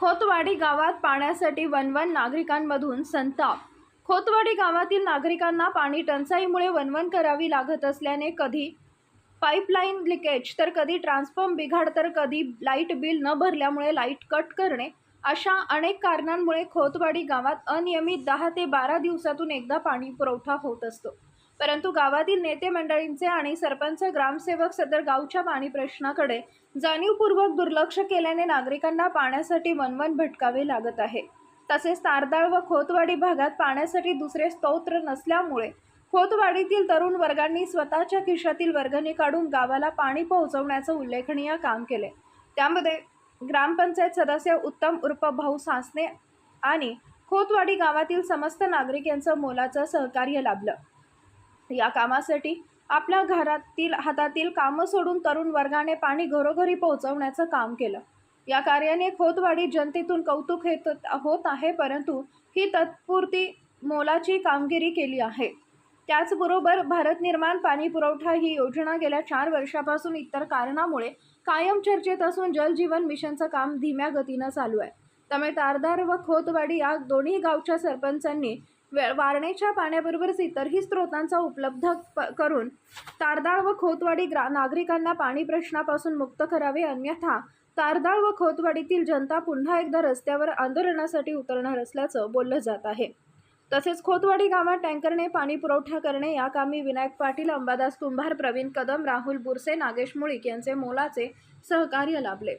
खोतवाडी गावात पाण्यासाठी वनवन नागरिकांमधून संताप. खोतवाडी गावातील नागरिकांना पाणी टंचाईमुळे वनवन करावी लागत असल्याने कधी पाईपलाईन लिकेज तर कधी ट्रान्सफॉर्म बिघाड तर कधी लाइट बिल न भरल्यामुळे लाइट कट करणे अशा अनेक कारणांमुळे खोतवाडी गावात अनियमित दहा ते बारा दिवसातून एकदा पाणी पुरवठा होत असतो. परंतु गावातील नेते मंडळींचे आणि सरपंच ग्रामसेवक सदर गावच्या पाणी प्रश्नाकडे जाणीवपूर्वक दुर्लक्ष केल्याने नागरिकांना पाण्यासाठी वनवन भटकावे लागत आहे. तसेच तारदाळ व खोतवाडी भागात पाण्यासाठी दुसरे स्तोत्र नसल्यामुळे खोतवाडीतील तरुण वर्गांनी स्वतःच्या खिशातील वर्गणी काढून गावाला पाणी पोहोचवण्याचं उल्लेखनीय काम केले. त्यामध्ये ग्रामपंचायत सदस्य उत्तम उर्फ भाऊ सासने आणि खोतवाडी गावातील समस्त नागरिक यांचं मोलाचं सहकार्य लाभलं. या कामासाठी आपल्या घरातील हातातील कामं सोडून तरुण वर्गाने पाणी घरोघरी पोहोचवण्याचं काम केलं. या कार्याने खोतवाडी जनतेतून कौतुक हेत होत आहे परंतु ही तत्पुरती मोलाची कामगिरी केली आहे. त्याचबरोबर भारत निर्माण पाणी पुरवठा ही योजना गेल्या चार वर्षापासून इतर कारणामुळे कायम चर्चेत असून जलजीवन मिशनचं काम धीम्या गतीनं चालू आहे. त्यामुळे तारदार व खोतवाडी या दोन्ही गावच्या सरपंचांनी वे- वारणेच्या पाण्याबरोबरच इतरही स्रोतांचा उपलब्ध प- करून तारदाळ व खोतवाडी ग्रा नागरिकांना पाणी प्रश्नापासून मुक्त करावे अन्यथा तारदाळ व खोतवाडीतील जनता पुन्हा एकदा रस्त्यावर आंदोलनासाठी उतरणार असल्याचं बोललं जात आहे. तसेच खोतवाडी गावात टँकरने पाणी पुरवठा करणे या कामी विनायक पाटील अंबादास कुंभार प्रवीण कदम राहुल बुरसे नागेश मुळीक यांचे मोलाचे सहकार्य लाभले.